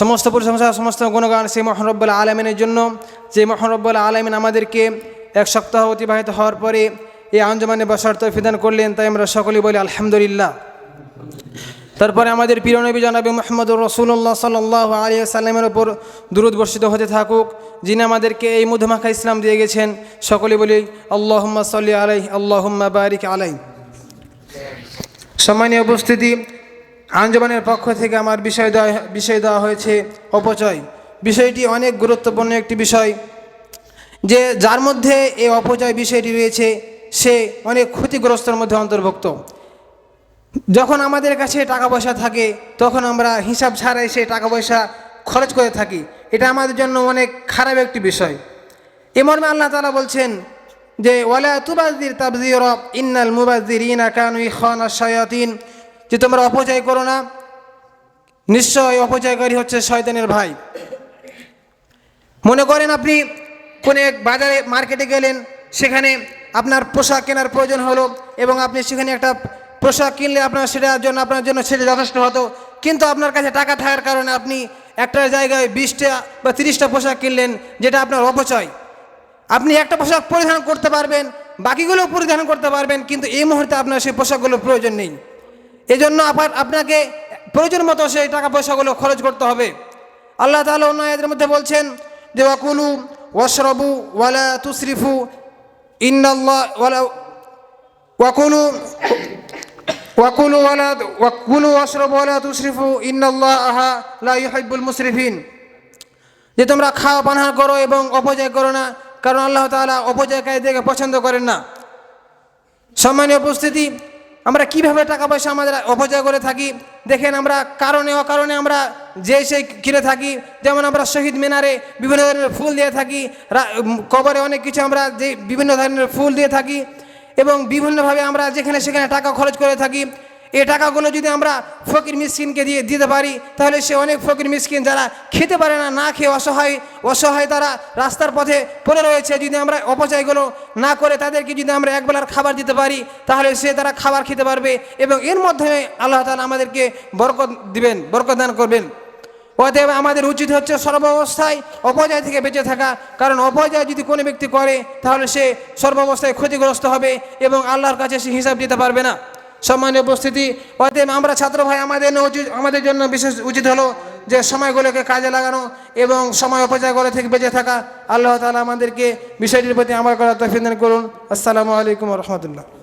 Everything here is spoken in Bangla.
সমস্ত প্রশংসা, সমস্ত গুণগান সেই মহানব্বুল আলমিনের জন্য। যে মহানব্বুল আলমিন আমাদেরকে এক সপ্তাহ অতিবাহিত হওয়ার পরে এই আঞ্জমানে বসার তৌফিদান করলেন, তাই আমরা সকলেই বলি আলহামদুলিল্লাহ। তারপরে আমাদের প্রিয় নবী জানাবি মোহাম্মদুর রসুল্লাহ সাল্লাহ আলিয়া সাল্লামের ওপর দূরত বর্ষিত হতে থাকুক, যিনি আমাদেরকে এই মধুমাখা ইসলাম দিয়ে গেছেন সকলে বলি আল্লাহম্মা সাল্লি আলাই আল্লাহম্মা বারিক আলাই সম্মানীয় উপস্থিতি আঞ্জমানের পক্ষ থেকে আমার বিষয় দেওয়া বিষয় দেওয়া হয়েছে অপচয়। বিষয়টি অনেক গুরুত্বপূর্ণ একটি বিষয়, যে যার মধ্যে এই অপচয় বিষয়টি রয়েছে, সে অনেক ক্ষতিগ্রস্তর মধ্যে অন্তর্ভুক্ত। যখন আমাদের কাছে টাকা পয়সা থাকে, তখন আমরা হিসাব ছাড়াই সেই টাকা পয়সা খরচ করে থাকি। এটা আমাদের জন্য অনেক খারাপ একটি বিষয়। এ মর্মে আল্লাহ তালা বলছেন যে, ওয়ালা তুবাজির তাবজির ইন্নাল মুবাজির ইনা কানুই খান শয়াতিন। যে তোমরা অপচয় করো না। নিশ্চয় অপচয়কারী হচ্ছে শয়তানের ভাই। মনে করেন আপনি কোনো এক বাজারে, মার্কেটে গেলেন, সেখানে আপনার পোশাক কেনার প্রয়োজন হলো এবং আপনি সেখানে একটা পোশাক কিনলে আপনার সেটার জন্য, আপনার জন্য সেটা যথেষ্ট হতো। কিন্তু আপনার কাছে টাকা থাকার কারণে আপনি একটা জায়গায় বিশটা বা তিরিশটা পোশাক কিনলেন, যেটা আপনার অপচয়। আপনি একটা পোশাক পরিধান করতে পারবেন, বাকিগুলো পরিধান করতে পারবেন, কিন্তু এই মুহূর্তে আপনার সেই পোশাকগুলোর প্রয়োজন নেই। এজন্য আবার আপনাকে প্রয়োজন মতো সেই টাকা পয়সাগুলো খরচ করতে হবে। আল্লাহ তাহলে অন্য আয়াতের মধ্যে বলছেন যে, ওয়াকুলু ওয়াশরবু ওয়ালা তুসরিফু ইন্নাল্লাহ ওয়ালা ওয়াকুলু ওয়াকুলু ওয়ালা ওয়াকুলু ওয়াশরবু ওয়ালা তুসরিফু ইন্নাল্লাহ লা ইউহিব্বুল মুসরিফিন। যে, তোমরা খাওয়া পানহার করো এবং অপচয় করো না, কারণ আল্লাহ তাআলা অপচয়কারীদেরকে পছন্দ করেন না। সম্মানীয় উপস্থিতি আমরা কীভাবে টাকা পয়সা আমাদের অপচয় করে থাকি? দেখেন আমরা কারণে অকারণে আমরা যে সেই কিনে থাকি। যেমন আমরা শহীদ মিনারে বিভিন্ন ধরনের ফুল দিয়ে থাকি। কবরে অনেক কিছু আমরা যে বিভিন্ন ধরনের ফুল দিয়ে থাকি। এবং বিভিন্নভাবে আমরা যেখানে সেখানে টাকা খরচ করে থাকি। এই টাকাগুলো যদি আমরা ফকির মিসকিনকে দিয়ে দিতে পারি, তাহলে সে অনেক ফকির মিসকিন যারা খেতে পারে না না খেয়ে অসহায় অসহায় তারা রাস্তার পথে পড়ে রয়েছে। যদি আমরা অপচয়গুলো না করে তাদেরকে যদি আমরা একবেলার খাবার দিতে পারি, তাহলে সে তারা খাবার খেতে পারবে এবং এর মাধ্যমে আল্লাহ তালা আমাদেরকে বরকত দিবেন, বরকত দান করবেন। অতএব আমাদের উচিত হচ্ছে সর্বাবস্থায় অপচয় থেকে বেঁচে থাকা, কারণ অপচয় যদি কোনো ব্যক্তি করে, তাহলে সে সর্বাবস্থায় ক্ষতিগ্রস্ত হবে এবং আল্লাহর কাছে সে হিসাব দিতে পারবে না। সম্মানীয় উপস্থিতি, অতএব আমরা ছাত্র ভাই আমাদের উচিত আমাদের জন্য বিশেষ উচিত হলো যে সময়গুলোকে কাজে লাগানো এবং সময় অপচয় করে থেকে বেঁচে থাকা। আল্লাহ তালা আমাদেরকে বিষয়টির প্রতি আমার করা তফিদান করুন। আসসালামু আলাইকুম রহমতুল্লাহ।